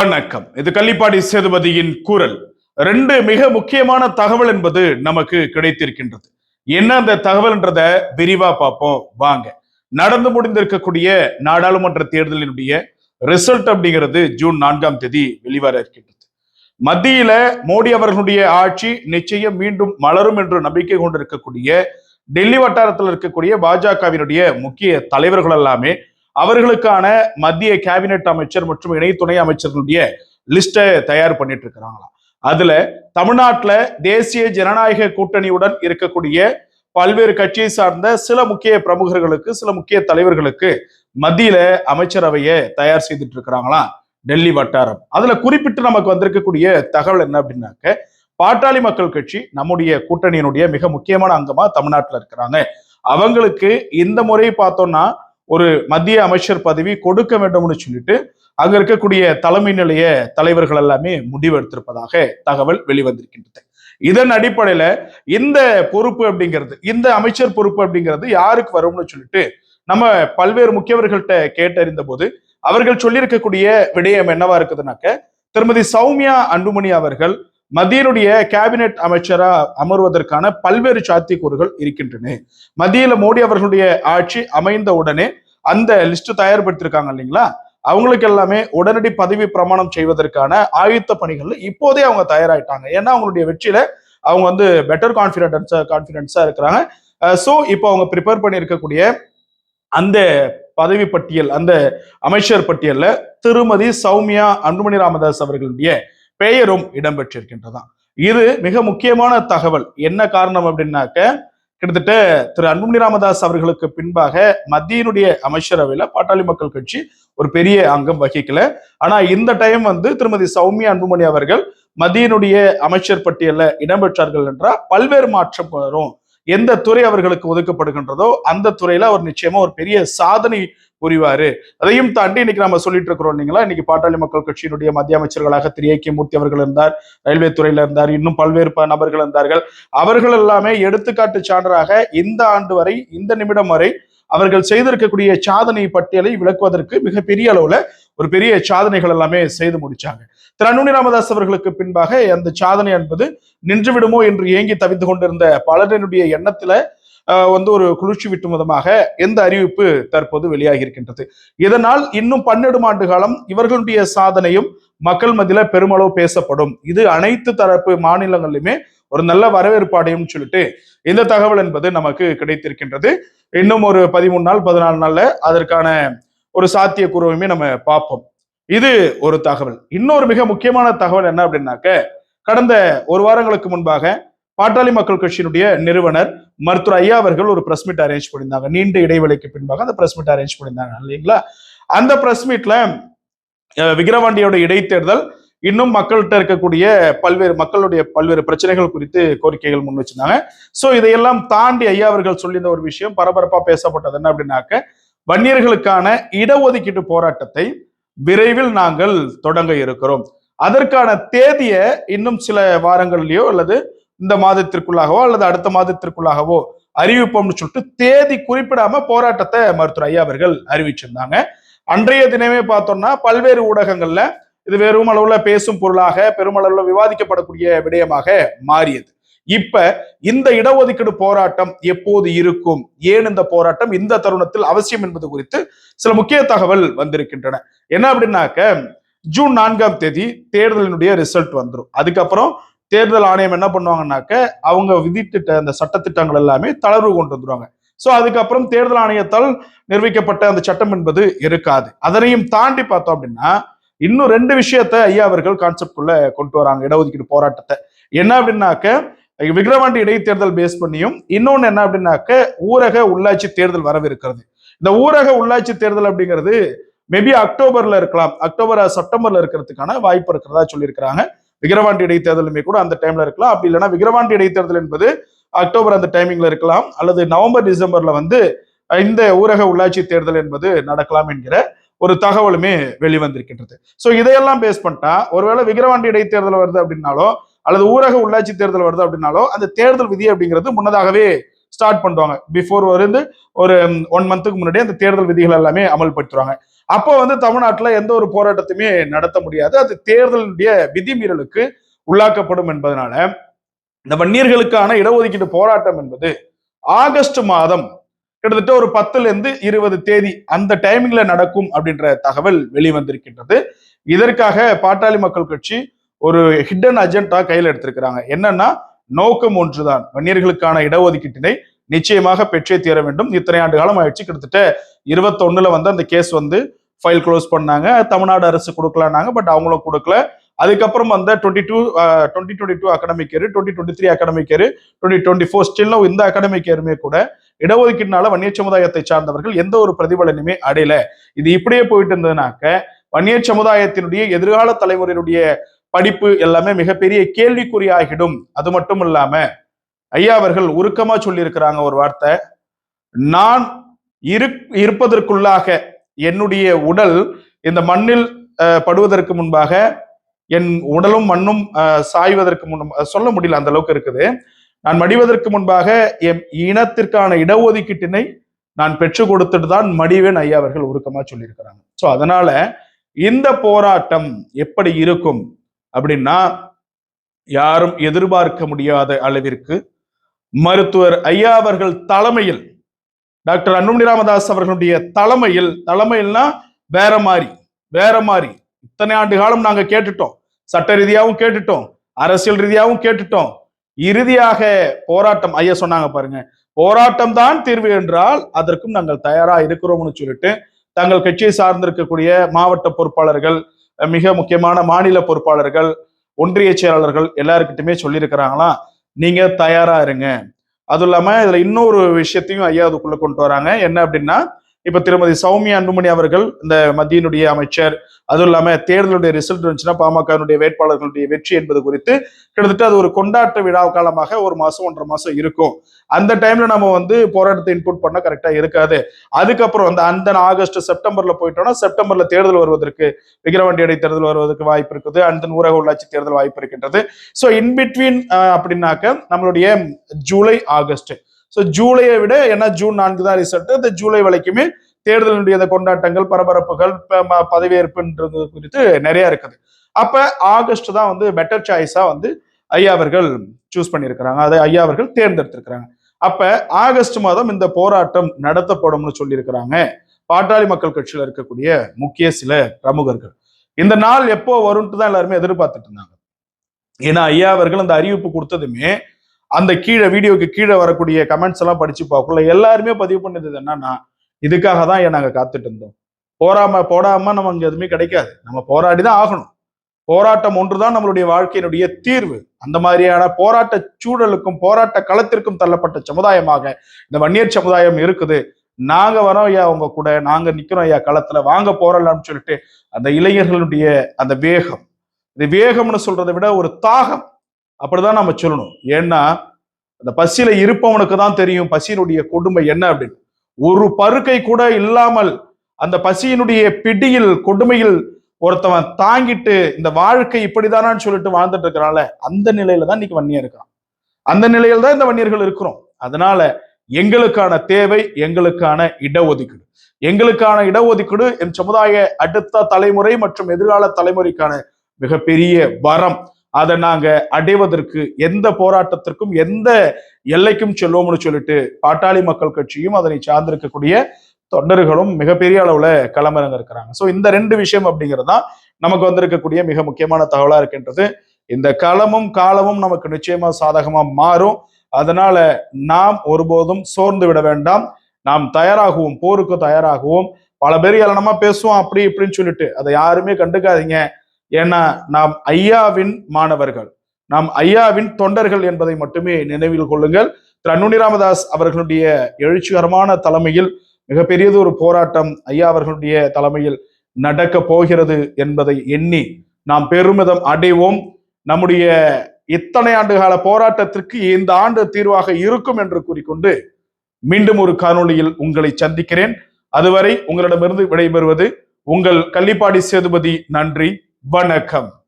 வணக்கம். இது கள்ளிப்பாடி சேதுபதியின் குரல் ரெண்டு மிக முக்கியமான தகவல் என்பது நமக்கு கிடைத்திருக்கின்றது. என்ன அந்த தகவல்ன்றத விரிவா பார்ப்போம். வாங்க. நடந்து முடிந்திருக்கக்கூடிய நாடாளுமன்ற தேர்தலினுடைய ரிசல்ட் அப்படிங்கிறது ஜூன் நான்காம் தேதி வெளிவர இருக்கின்றது. மத்தியில மோடி அவர்களுடைய ஆட்சி நிச்சயம் மீண்டும் மலரும் என்று நம்பிக்கை கொண்டிருக்கக்கூடிய டெல்லி வட்டாரத்தில் இருக்கக்கூடிய பாஜகவினுடைய முக்கிய தலைவர்கள் எல்லாமே அவர்களுக்கான மத்திய கேபினெட் அமைச்சர் மற்றும் இணை துணை அமைச்சர்களுடைய லிஸ்ட்டை தயார் பண்ணிட்டு இருக்கிறாங்களாம் அதுல தமிழ்நாட்டில் தேசிய ஜனநாயக கூட்டணியுடன் இருக்கக்கூடிய பல்வேறு கட்சியை சார்ந்த சில முக்கிய பிரமுகர்களுக்கு சில முக்கிய தலைவர்களுக்கு மத்தியில அமைச்சரவையை தயார் செய்துட்டு இருக்கிறாங்களாம் டெல்லி வட்டாரம். அதுல குறிப்பிட்டு நமக்கு வந்திருக்கக்கூடிய தகவல் என்ன அப்படின்னாக்க பாட்டாளி மக்கள் கட்சி நம்முடைய கூட்டணியினுடைய மிக முக்கியமான அங்கமா தமிழ்நாட்டில் இருக்கிறாங்க. அவங்களுக்கு இந்த முறை பார்த்தோம்னா ஒரு மத்திய அமைச்சர் பதவி கொடுக்க வேண்டும்னு சொல்லிட்டு அங்க இருக்கக்கூடிய தலைமை நிலைய தலைவர்கள் எல்லாமே முடிவெடுத்திருப்பதாக தகவல் வெளிவந்திருக்கின்றது. இதன் அடிப்படையில இந்த பொறுப்பு அப்படிங்கிறது இந்த அமைச்சர் பொறுப்பு அப்படிங்கிறது யாருக்கு வரும்னு சொல்லிட்டு நம்ம பல்வேறு முக்கியவர்கள்ட்ட கேட்டறிந்த போது அவர்கள் சொல்லியிருக்கக்கூடிய விடயம் என்னவா இருக்குதுனாக்க திருமதி சௌமியா அன்புமணி அவர்கள் மதியனுடைய கேபினெட் அமைச்சரா அமர்வதற்கான பல்வேறு சாத்தியக்கூறுகள் இருக்கின்றன. மத்தியில மோடி அவர்களுடைய ஆட்சி அமைந்த உடனே அந்த லிஸ்ட் தயார்படுத்திருக்காங்க இல்லைங்களா? அவங்களுக்கு எல்லாமே உடனடி பதவி பிரமாணம் செய்வதற்கான ஆயுத்த பணிகள் இப்போதே அவங்க தயாராயிட்டாங்க. ஏன்னா அவங்களுடைய வெற்றியில அவங்க வந்து பெட்டர் கான்பிடன்ஸா கான்பிடன்ஸா இருக்கிறாங்க. ஸோ இப்போ அவங்க ப்ரிப்பேர் பண்ணியிருக்கக்கூடிய அந்த பதவி பட்டியல் அந்த அமைச்சர் பட்டியல்ல திருமதி சௌமியா அன்புமணி ராமதாஸ் அவர்களுடைய பெயரும் இடம்பெற்றிருக்கின்றதாம். இது மிக முக்கியமான தகவல். என்ன காரணம் அப்படின்னாக்க கிட்டத்தட்ட திரு அன்புமணி ராமதாஸ் அவர்களுக்கு பின்பாக மத்தியினுடைய அமைச்சரவையில பாட்டாளி மக்கள் கட்சி ஒரு பெரிய அங்கம் வகிக்கல. ஆனா இந்த டைம் வந்து திருமதி சௌமியா அன்புமணி அவர்கள் மத்தியினுடைய அமைச்சர் பட்டியலில் இடம்பெற்றார்கள் என்றால் பல்வேறு மாற்றம் வரும். எந்த துறை அவர்களுக்கு ஒதுக்கப்படுகின்றதோ அந்த துறையில அவர் நிச்சயமா ஒரு பெரிய சாதனை புரிவாரு. அதையும் தாண்டி இன்னைக்கு நம்ம சொல்லிட்டு இருக்கிறோம் இல்லைங்களா? இன்னைக்கு பாட்டாளி மக்கள் கட்சியினுடைய மத்திய அமைச்சர்களாக திரு ஏ கே மூர்த்தி அவர்கள் இருந்தார் ரயில்வே துறையில இருந்தார் இன்னும் பல்வேறு ப- நபர்கள் இருந்தார்கள். அவர்கள் எல்லாமே எடுத்துக்காட்டு சான்றாக இந்த ஆண்டு வரை இந்த நிமிடம் வரை அவர்கள் செய்திருக்கக்கூடிய சாதனை பட்டியலை விளக்குவதற்கு மிகப்பெரிய அளவுல ஒரு பெரிய சாதனைகள் எல்லாமே செய்து முடிச்சாங்க. திரு அன்புமணி ராமதாஸ் அவர்களுக்கு பின்பாக அந்த சாதனை என்பது நின்று விடுமோ என்று ஏங்கி தவித்து கொண்டிருந்த பலரினுடைய எண்ணத்துல ஆஹ், வந்து ஒரு குளிர்ச்சி விட்டும் விதமாக எந்த அறிவிப்பு தற்போது வெளியாகி இருக்கின்றது. இதனால் இன்னும் பன்னெண்டு ஆண்டு காலம் இவர்களுடைய சாதனையும் மக்கள் மத்தியில பெருமளவு பேசப்படும். இது அனைத்து தரப்பு மாநிலங்களிலுமே ஒரு நல்ல வரவேற்பாடையும் சொல்லிட்டு இந்த தகவல் என்பது நமக்கு கிடைத்திருக்கின்றது. இன்னும் ஒரு பதிமூணு நாள் பதினாலு நாள்ல அதற்கான ஒரு சாத்தியக்கூறுவையுமே நம்ம பார்ப்போம். இது ஒரு தகவல். இன்னொரு மிக முக்கியமான தகவல் என்ன அப்படின்னாக்க கடந்த ஒரு வாரங்களுக்கு முன்பாக பாட்டாளி மக்கள் கட்சியினுடைய நிறுவனர் மருத்துவர் ஐயா அவர்கள் ஒரு பிரஸ் மீட் அரேஞ்ச் பண்ணியிருந்தாங்க. நீண்ட இடைவெளிக்கு பின்பாக அந்த பிரஸ் மீட் அரேஞ்ச் பண்ணியிருந்தாங்க இல்லைங்களா? அந்த பிரஸ் மீட்ல விக்கிரவாண்டியோட இடைத்தேர்தல் இன்னும் மக்கள்கிட்ட இருக்கக்கூடிய பல்வேறு மக்களுடைய பல்வேறு பிரச்சனைகள் குறித்து கோரிக்கைகள் முன் வச்சிருந்தாங்க. ஸோ இதையெல்லாம் தாண்டி ஐயா அவர்கள் சொல்லியிருந்த ஒரு விஷயம் பரபரப்பா பேசப்பட்டது என்ன அப்படின்னாக்க வன்னியர்களுக்கான இடஒதுக்கீட்டு போராட்டத்தை விரைவில் நாங்கள் தொடங்க இருக்கிறோம். அதற்கான தேதியை இன்னும் சில வாரங்கள்லயோ அல்லது இந்த மாதத்திற்குள்ளாகவோ அல்லது அடுத்த மாதத்திற்குள்ளாகவோ அறிவிப்போம்னு சொல்லிட்டு தேதி குறிப்பிடாம போராட்டத்தை மருத்துவர் ஐயா அவர்கள் அறிவிச்சிருந்தாங்க. அன்றைய தினமே பார்த்தோம்னா பல்வேறு ஊடகங்கள்ல இது வெறும் அளவுல பேசும் பொருளாக பெருமளவுல விவாதிக்கப்படக்கூடிய விடயமாக மாறியது. இப்ப இந்த இடஒதுக்கீடு போராட்டம் எப்போது இருக்கும்? ஏன் இந்த போராட்டம்? இந்த தருணத்தில் அவசியம் என்பது குறித்து சில முக்கிய தகவல் வந்திருக்கின்றன. என்ன அப்படின்னாக்க ஜூன் நான்காம் தேதி தேர்தலினுடைய ரிசல்ட் வந்துடும் அதுக்கப்புறம் தேர்தல் ஆணையம் என்ன பண்ணுவாங்கன்னாக்க அவங்க விதித்திட்ட அந்த சட்டத்திட்டங்கள் எல்லாமே தளர்வு கொண்டு வந்துருவாங்க. ஸோ அதுக்கப்புறம் தேர்தல் ஆணையத்தால் நிர்வகிக்கப்பட்ட அந்த சட்டம் என்பது இருக்காது. அதனையும் தாண்டி பார்த்தோம் அப்படின்னா இன்னும் ரெண்டு விஷயத்த ஐயா அவர்கள் கான்செப்ட்குள்ள கொண்டு வராங்க இடஒதுக்கீடு போராட்டத்தை. என்ன அப்படின்னாக்க விக்கிரவாண்டி இடைத்தேர்தல் பேஸ் பண்ணியும் இன்னொன்னு என்ன அப்படின்னாக்க ஊரக உள்ளாட்சி தேர்தல் வரவிருக்கிறது. இந்த ஊரக உள்ளாட்சி தேர்தல் அப்படிங்கிறது மேபி அக்டோபர்ல இருக்கலாம். அக்டோபர் செப்டம்பர்ல இருக்கிறதுக்கான வாய்ப்பு இருக்கிறதா சொல்லியிருக்கிறாங்க. விக்கிரவாண்டி இடைத்தேர்தலுமே கூட அந்த டைம்ல இருக்கலாம். அப்படி இல்லைன்னா விக்கிரவாண்டி இடைத்தேர்தல் என்பது அக்டோபர் அந்த டைமிங்ல இருக்கலாம். அல்லது நவம்பர் டிசம்பர்ல வந்து இந்த ஊரக உள்ளாட்சி தேர்தல் என்பது நடக்கலாம் என்கிற ஒரு தகவலுமே வெளிவந்திருக்கின்றது. ஸோ இதையெல்லாம் பேஸ் பண்ணிட்டா ஒருவேளை விக்கிரவாண்டி இடைத்தேர்தல் வருது அப்படின்னாலும் அல்லது ஊரக உள்ளாட்சி தேர்தல் வருது அப்படின்னாலோ அந்த தேர்தல் விதி அப்படிங்கிறது முன்னதாகவே ஸ்டார்ட் பண்ணுவாங்க. பிஃபோர் வந்து ஒரு ஒன் மந்த்துக்கு முன்னாடி அந்த தேர்தல் விதிகள் எல்லாமே அமல்படுத்துவாங்க அப்போ வந்து தமிழ்நாட்டில் எந்த ஒரு போராட்டத்தையுமே நடத்த முடியாது. அது தேர்தலுடைய விதிமீறலுக்கு உள்ளாக்கப்படும் என்பதனால இந்த வன்னியர்களுக்கான இடஒதுக்கீடு போராட்டம் என்பது ஆகஸ்ட் மாதம் கிட்டத்தட்ட ஒரு பத்துல இருந்து இருபது தேதி அந்த டைமிங்ல நடக்கும் அப்படின்ற தகவல் வெளிவந்திருக்கின்றது. இதற்காக பாட்டாளி மக்கள் கட்சி ஒரு ஹிடன் அஜெண்டா கையில் எடுத்திருக்கிறாங்க. என்னன்னா நோக்கம் ஒன்றுதான். வன்னியர்களுக்கான இடஒதுக்கீட்டினை நிச்சயமாக பெற்றே தீர வேண்டும். இத்தனை ஆண்டு காலம் ஆயிடுச்சு. கிட்டத்தட்ட இருபத்தொன்னுல வந்து அந்த கேஸ் வந்து ஃபைல் க்ளோஸ் பண்ணாங்க. தமிழ்நாடு அரசு கொடுக்கலான்னாங்க பட் அவங்களும் கொடுக்கல. அதுக்கப்புறம் வந்த twenty two twenty twenty two academic year twenty twenty three academic year twenty twenty four ஸ்டில்லும் இந்த அகாடமிக் இயருமே கூட இடஒதுக்கீடுனால வன்னியர் சமுதாயத்தை சார்ந்தவர்கள் எந்த ஒரு பிரதிபலனுமே அடையல. இது இப்படியே போயிட்டு இருந்ததுனாக்க வன்னியர் சமுதாயத்தினுடைய எதிர்கால தலைமுறையினுடைய படிப்பு எல்லாமே மிகப்பெரிய கேள்விக்குறியாகிடும். அது மட்டும் இல்லாம ஐயா அவர்கள் உருக்கமா சொல்லியிருக்கிறாங்க ஒரு வார்த்தை. நான் இரு இருப்பதற்குள்ளாக என்னுடைய உடல் இந்த மண்ணில் படுவதற்கு முன்பாக என் உடலும் மண்ணும் சாய்வதற்கு முன் சொல்ல முடியல அந்த அளவுக்கு இருக்குது. நான் மடிவதற்கு முன்பாக என் இனத்திற்கான இடஒதுக்கீட்டினை நான் பெற்று கொடுத்துட்டு தான் மடிவேன் ஐயா அவர்கள் உருக்கமா சொல்லியிருக்கிறாங்க. ஸோ அதனால இந்த போராட்டம் எப்படி இருக்கும்? அப்படின்னா யாரும் எதிர்பார்க்க முடியாத அளவிற்கு மருத்துவர் ஐயா அவர்கள் தலைமையில் டாக்டர் அன்புமணி ராமதாஸ் அவர்களுடைய தலைமையில் தலைமையில்னா வேற மாதிரி வேற மாதிரி. இத்தனை ஆண்டு காலம் நாங்க கேட்டுட்டோம். சட்ட ரீதியாகவும் கேட்டுட்டோம். அரசியல் ரீதியாகவும் கேட்டுட்டோம். இறுதியாக போராட்டம் ஐயா சொன்னாங்க பாருங்க போராட்டம் தான் தீர்வு என்றால் அதற்கும் நாங்கள் தயாரா இருக்கிறோம்னு சொல்லிட்டு தங்கள் கட்சியை சார்ந்திருக்கக்கூடிய மாவட்ட பொறுப்பாளர்கள் மிக முக்கியமான மாநில பொறுப்பாளர்கள் ஒன்றிய செயலாளர்கள் எல்லாருக்கிட்டுமே சொல்லியிருக்கிறாங்களாம் நீங்க தயாரா இருங்க. அதுவும் இல்லாம இதுல இன்னொரு விஷயத்தையும் ஐயா அதுக்குள்ள கொண்டு வராங்க. என்ன அப்படின்னா இப்ப திருமதி சௌமியா அன்புமணி அவர்கள் இந்த மத்தியினுடைய அமைச்சர் அதுவும் இல்லாம தேர்தலுடைய ரிசல்ட் இருந்துச்சுன்னா பாமகனுடைய வேட்பாளர்களுடைய வெற்றி என்பது குறித்து கிட்டத்தட்ட அது ஒரு கொண்டாட்ட விழா காலமாக ஒரு மாசம் ஒன்றரை மாசம் இருக்கும். அந்த டைம்ல நம்ம வந்து போராட்டத்தை இன்புட் பண்ண கரெக்டா இருக்காது. அதுக்கப்புறம் அந்த அந்த ஆகஸ்ட் செப்டம்பர்ல போயிட்டோம்னா செப்டம்பர்ல தேர்தல் வருவதற்கு விக்கிரவாண்டி இடைத்தேர்தல் வருவதற்கு வாய்ப்பு இருக்குது. அந்த ஊரக உள்ளாட்சி தேர்தல் வாய்ப்பு இருக்கின்றது. ஸோ இன்பிட்வீன் அப்படின்னாக்க நம்மளுடைய ஜூலை ஆகஸ்ட் ஸோ ஜூலையை விட ஏன்னா ஜூன் நான்கு தான் ரிசல்ட் இந்த ஜூலை வரைக்குமே தேர்தலினுடைய அந்த கொண்டாட்டங்கள் பரபரப்புகள் ம- பதவியேற்புன்றது குறித்து நிறைய இருக்குது. அப்ப ஆகஸ்ட் தான் வந்து பெட்டர் சாய்ஸா வந்து ஐயா அவர்கள் சூஸ் பண்ணியிருக்கிறாங்க. அதை ஐயா அவர்கள் தேர்ந்தெடுத்திருக்கிறாங்க. அப்ப ஆகஸ்ட் மாதம் இந்த போராட்டம் நடத்தப்படும்னு சொல்லியிருக்கிறாங்க. பாட்டாளி மக்கள் கட்சியில இருக்கக்கூடிய முக்கிய சில பிரமுகர்கள். இந்த நாள் எப்போ வரும்ட்டு தான் எல்லாருமே எதிர்பார்த்துட்டு இருந்தாங்க. ஏன்னா ஐயா அவர்கள் அந்த அறிவிப்பு கொடுத்ததுமே அந்த கீழே வீடியோக்கு கீழே வரக்கூடிய கமெண்ட்ஸ் எல்லாம் படிச்சு பார்க்கல எல்லாருமே பதிவு பண்ணது என்னன்னா இதுக்காக தான் ஏன் நாங்கள் காத்துட்டு இருந்தோம்? போராம போடாம நமக்கு எதுவுமே கிடைக்காது. நம்ம போராடி தான் ஆகணும். போராட்டம் ஒன்றுதான் நம்மளுடைய வாழ்க்கையினுடைய தீர்வு. அந்த மாதிரியான போராட்ட சூழலுக்கும் போராட்ட களத்திற்கும் தள்ளப்பட்ட சமுதாயமாக இந்த வன்னியர் சமுதாயம் இருக்குது. நாங்க வரோம் ஐயா உங்க கூட. நாங்க நிக்கிறோம் ஐயா களத்துல. வாங்க போறலாம்னு சொல்லிட்டு அந்த இளைஞர்களுடைய அந்த வேகம். இது வேகம்னு சொல்றதை விட ஒரு தாகம். அப்படிதான் நம்ம சொல்லணும். ஏன்னா அந்த பசியில இருப்பவனுக்கு தான் தெரியும் பசியினுடைய கொடுமை என்ன அப்படின்னு. ஒரு பருக்கை கூட இல்லாமல் அந்த பசியினுடைய பிடியில் கொடுமையில் ஒருத்தவன் தாங்கிட்டு இந்த வாழ்க்கை இப்படிதானான்னு சொல்லிட்டு வாழ்ந்துட்டு இருக்கிறான்ல அந்த நிலையில தான் இன்னைக்கு வன்னியர் இருக்கான். அந்த நிலையில தான் இந்த வன்னியர்கள் இருக்கிறோம். அதனால எங்களுக்கான தேவை எங்களுக்கான இடஒதுக்கீடு. எங்களுக்கான இடஒதுக்கீடு என் சமுதாய அடுத்த தலைமுறை மற்றும் எதிர்கால தலைமுறைக்கான மிகப்பெரிய வரம். அதை நாங்க அடைவதற்கு எந்த போராட்டத்திற்கும் எந்த எல்லைக்கும் செல்வோம்னு சொல்லிட்டு பாட்டாளி மக்கள் கட்சியும் அதனை சார்ந்திருக்கக்கூடிய தொண்டர்களும் மிகப்பெரிய அளவுல களமிறங்க இருக்கிறாங்க ஸோ இந்த ரெண்டு விஷயம் அப்படிங்கிறது தான் நமக்கு வந்திருக்கக்கூடிய மிக முக்கியமான தகவலா இருக்கின்றது. இந்த களமும் காலமும் நமக்கு நிச்சயமா சாதகமா மாறும். அதனால நாம் ஒருபோதும் சோர்ந்து விட வேண்டாம். நாம் தயாராகுவோம் போருக்கு தயாராகுவோம். பல பேர் ஏளனமா பேசுவோம் அப்படி இப்படின்னு சொல்லிட்டு. அதை யாருமே கண்டுக்காதீங்க. ஏன்னா நாம் ஐயாவின் மாணவர்கள். நாம் ஐயாவின் தொண்டர்கள் என்பதை மட்டுமே நினைவில் கொள்ளுங்கள். திரு ராமதாஸ் அவர்களுடைய எழுச்சிகரமான தலைமையில் மிகப்பெரியது ஒரு போராட்டம் ஐயா அவர்களுடைய தலைமையில் நடக்க போகிறது என்பதை எண்ணி நாம் பெருமிதம் அடைவோம். நம்முடைய இத்தனை ஆண்டு கால போராட்டத்திற்கு இந்த ஆண்டு தீர்வாக இருக்கும் என்று கூறிக்கொண்டு மீண்டும் ஒரு காணொளியில் உங்களை சந்திக்கிறேன். அதுவரை உங்களிடமிருந்து விடைபெறுவது உங்கள் கள்ளிப்பாடி சேதுபதி. நன்றி. வணக்கம்.